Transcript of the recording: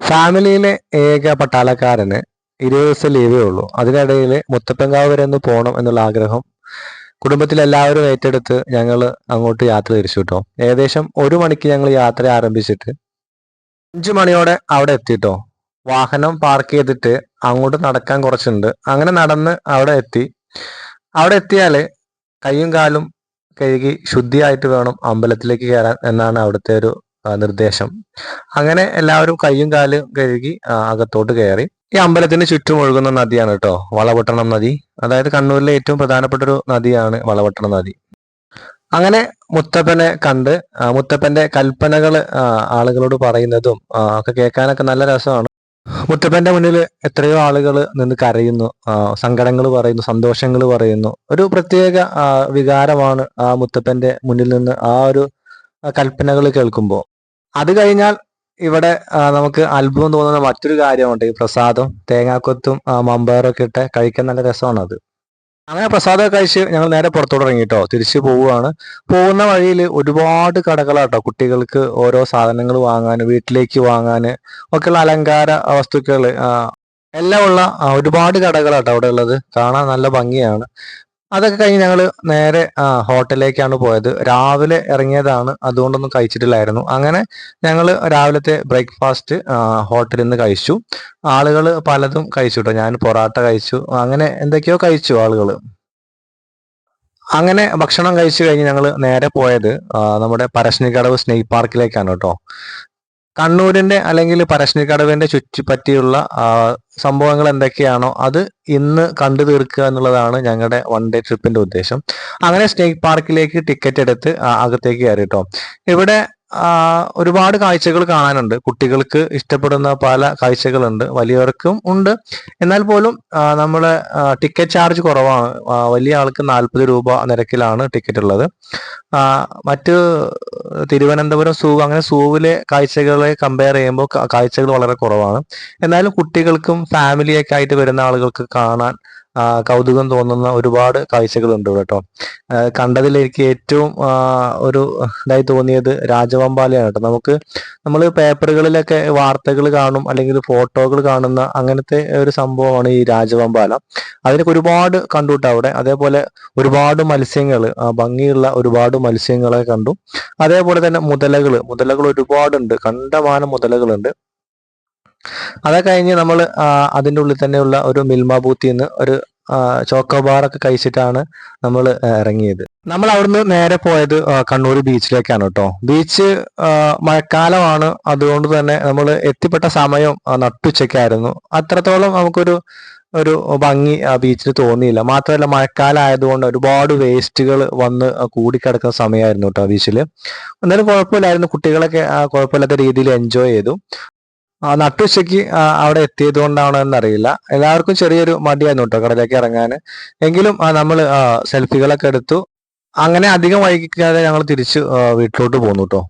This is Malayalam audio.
ഫാമിലിയിലെ ഏക പട്ടാളക്കാരന് ഇരുപത് ദിവസം ലീവേ ഉള്ളൂ. അതിനിടയിൽ മുത്തപ്പൻകാവ് വരെ ഒന്ന് പോകണം എന്നുള്ള ആഗ്രഹം കുടുംബത്തിലെല്ലാവരും ഏറ്റെടുത്ത് ഞങ്ങൾ അങ്ങോട്ട് യാത്ര തിരിച്ചു കേട്ടോ. ഏകദേശം ഒരു മണിക്ക് ഞങ്ങൾ യാത്ര ആരംഭിച്ചിട്ട് അഞ്ചു മണിയോടെ അവിടെ എത്തിട്ടോ. വാഹനം പാർക്ക് ചെയ്തിട്ട് അങ്ങോട്ട് നടക്കാൻ കുറച്ചുണ്ട്. അങ്ങനെ നടന്ന് അവിടെ എത്തി. അവിടെ എത്തിയാൽ കൈയും കാലും കഴുകി ശുദ്ധിയായിട്ട് വേണം അമ്പലത്തിലേക്ക് കയറാൻ എന്നാണ് അവിടുത്തെ ഒരു നിർദ്ദേശം. അങ്ങനെ എല്ലാവരും കയ്യും കാലും കഴുകി അകത്തോട്ട് കയറി. ഈ അമ്പലത്തിന് ചുറ്റും ഒഴുകുന്ന നദിയാണ് കേട്ടോ വളപട്ടണം നദി. അതായത് കണ്ണൂരിലെ ഏറ്റവും പ്രധാനപ്പെട്ട ഒരു നദിയാണ് വളപട്ടണം നദി. അങ്ങനെ മുത്തപ്പനെ കണ്ട് മുത്തപ്പന്റെ കൽപ്പനകൾ ആളുകളോട് പറയുന്നതും ഒക്കെ കേൾക്കാനൊക്കെ നല്ല രസമാണ്. മുത്തപ്പന്റെ മുന്നിൽ എത്രയോ ആളുകൾ നിന്ന് കരയുന്നു സങ്കടങ്ങൾ പറയുന്നു സന്തോഷങ്ങൾ പറയുന്നു. ഒരു പ്രത്യേക വികാരമാണ് ആ മുത്തപ്പന്റെ മുന്നിൽ നിന്ന് ആ ഒരു കൽപ്പനകൾ കേൾക്കുമ്പോൾ അത് കഴിഞ്ഞാൽ ഇവിടെ നമുക്ക് അത്ഭുതം തോന്നുന്ന മറ്റൊരു കാര്യമുണ്ട്. ഈ പ്രസാദം തേങ്ങാക്കൊത്തും മമ്പയറൊക്കെ ഇട്ട് കഴിക്കാൻ നല്ല രസമാണ് അത്. അങ്ങനെ പ്രസാദമൊക്കെ കഴിച്ച് ഞങ്ങൾ നേരെ പുറത്തോട്ട് ഇറങ്ങിട്ടോ. തിരിച്ചു പോവുകയാണ്. പോകുന്ന വഴിയിൽ ഒരുപാട് കടകളാട്ടോ. കുട്ടികൾക്ക് ഓരോ സാധനങ്ങൾ വാങ്ങാൻ വീട്ടിലേക്ക് വാങ്ങാൻ ഒക്കെയുള്ള അലങ്കാര വസ്തുക്കൾ എല്ലാം ഉള്ള ഒരുപാട് കടകളാട്ടോ അവിടെ ഉള്ളത്. കാണാൻ നല്ല ഭംഗിയാണ്. അതൊക്കെ കഴിഞ്ഞ് ഞങ്ങൾ നേരെ ഹോട്ടലിലേക്കാണ് പോയത്. രാവിലെ ഇറങ്ങിയതാണ്. അതുകൊണ്ടൊന്നും കഴിച്ചിട്ടില്ലായിരുന്നു. അങ്ങനെ ഞങ്ങൾ രാവിലത്തെ ബ്രേക്ക്ഫാസ്റ്റ് ഹോട്ടലിൽ നിന്ന് കഴിച്ചു. ആളുകൾ പലതും കഴിച്ചു കേട്ടോ ഞാൻ പൊറാട്ട കഴിച്ചു. അങ്ങനെ എന്തൊക്കെയോ കഴിച്ചു ആളുകൾ അങ്ങനെ ഭക്ഷണം കഴിച്ചു കഴിഞ്ഞ് ഞങ്ങൾ നേരെ പോയത് നമ്മുടെ പരശ്നിക്കടവ് സ്നേഹ് പാർക്കിലേക്കാണ് കേട്ടോ. കണ്ണൂരിന്റെ അല്ലെങ്കിൽ പരശ്ശിനിക്കടവിന്റെ ചുറ്റിപ്പറ്റിയുള്ള സംഭവങ്ങൾ എന്തൊക്കെയാണോ അത് ഇന്ന് കണ്ടു തീർക്കുക എന്നുള്ളതാണ് ഞങ്ങളുടെ വൺ ഡേ ട്രിപ്പിന്റെ ഉദ്ദേശം. അങ്ങനെ സ്നേക് പാർക്കിലേക്ക് ടിക്കറ്റ് എടുത്ത് അകത്തേക്ക് കയറി കേട്ടോ ഇവിടെ ഒരുപാട് കാഴ്ചകൾ കാണാനുണ്ട്. കുട്ടികൾക്ക് ഇഷ്ടപ്പെടുന്ന പല കാഴ്ചകളുണ്ട്. വലിയവർക്കും ഉണ്ട്. എന്നാൽ പോലും നമ്മളെ ടിക്കറ്റ് ചാർജ് കുറവാണ്. വലിയ ആൾക്ക് നാൽപ്പത് രൂപ നിരക്കിലാണ് ടിക്കറ്റ് ഉള്ളത് മറ്റ് തിരുവനന്തപുരം സൂ അങ്ങനെ സൂവിലെ കാഴ്ചകളെ കമ്പയർ ചെയ്യുമ്പോൾ കാഴ്ചകൾ വളരെ കുറവാണ്. എന്നാലും കുട്ടികൾക്കും ഫാമിലിയൊക്കെ ആയിട്ട് വരുന്ന ആളുകൾക്ക് കാണാൻ കൗതുകം തോന്നുന്ന ഒരുപാട് കാഴ്ചകളുണ്ട് കേട്ടോ. കണ്ടതിൽ എനിക്ക് ഏറ്റവും ഒരു ഇതായി തോന്നിയത് രാജവമ്പാലയാണ് കേട്ടോ. നമുക്ക് നമ്മൾ പേപ്പറുകളിലൊക്കെ വാർത്തകൾ കാണും അല്ലെങ്കിൽ ഫോട്ടോകൾ കാണുന്ന അങ്ങനത്തെ ഒരു സംഭവമാണ് ഈ രാജവമ്പാല. അതിനൊക്കെ ഒരുപാട് കണ്ടു കേട്ടോ അവിടെ. അതേപോലെ ഒരുപാട് മത്സ്യങ്ങൾ ഭംഗിയുള്ള ഒരുപാട് മത്സ്യങ്ങളെ കണ്ടു. അതേപോലെ തന്നെ മുതലകൾ മുതലകൾ ഒരുപാടുണ്ട്. കണ്ടമാനം മുതലകളുണ്ട്. അതൊക്കെ കഴിഞ്ഞ് നമ്മൾ അതിന്റെ ഉള്ളിൽ തന്നെയുള്ള ഒരു മിൽമ ബൂത്തിൽ നിന്ന് ഒരു ചോക്കോബാറൊക്കെ കഴിച്ചിട്ടാണ് നമ്മൾ ഇറങ്ങിയത്. നമ്മൾ അവിടുന്ന് നേരെ പോയത് കണ്ണൂർ ബീച്ചിലേക്കാണ് കേട്ടോ. ബീച്ച് മഴക്കാലമാണ്. അതുകൊണ്ട് തന്നെ നമ്മൾ എത്തിപ്പെട്ട സമയം നട്ടുച്ചയ്ക്കായിരുന്നു. അത്രത്തോളം നമുക്കൊരു ഒരു ഭംഗി ആ ബീച്ചിൽ തോന്നിയില്ല. മാത്രമല്ല മഴക്കാലം ആയതുകൊണ്ട് ഒരുപാട് വേസ്റ്റുകൾ വന്ന് കൂടിക്കിടക്കുന്ന സമയമായിരുന്നു കേട്ടോ ബീച്ചിൽ എന്നാലും കുഴപ്പമില്ലായിരുന്നു. കുട്ടികളൊക്കെ കുഴപ്പമില്ലാത്ത രീതിയിൽ എൻജോയ് ചെയ്തു. നട്ടുച്ചയ്ക്ക് അവിടെ എത്തിയത് കൊണ്ടാണോ എന്നറിയില്ല എല്ലാവർക്കും ചെറിയൊരു മടിയായിരുന്നു കേട്ടോ കടലേക്ക് ഇറങ്ങാൻ. എങ്കിലും നമ്മൾ സെൽഫികളൊക്കെ എടുത്തു. അങ്ങനെ അധികം വൈകിക്കാതെ ഞങ്ങൾ തിരിച്ചു വീട്ടിലോട്ട് പോന്നു കേട്ടോ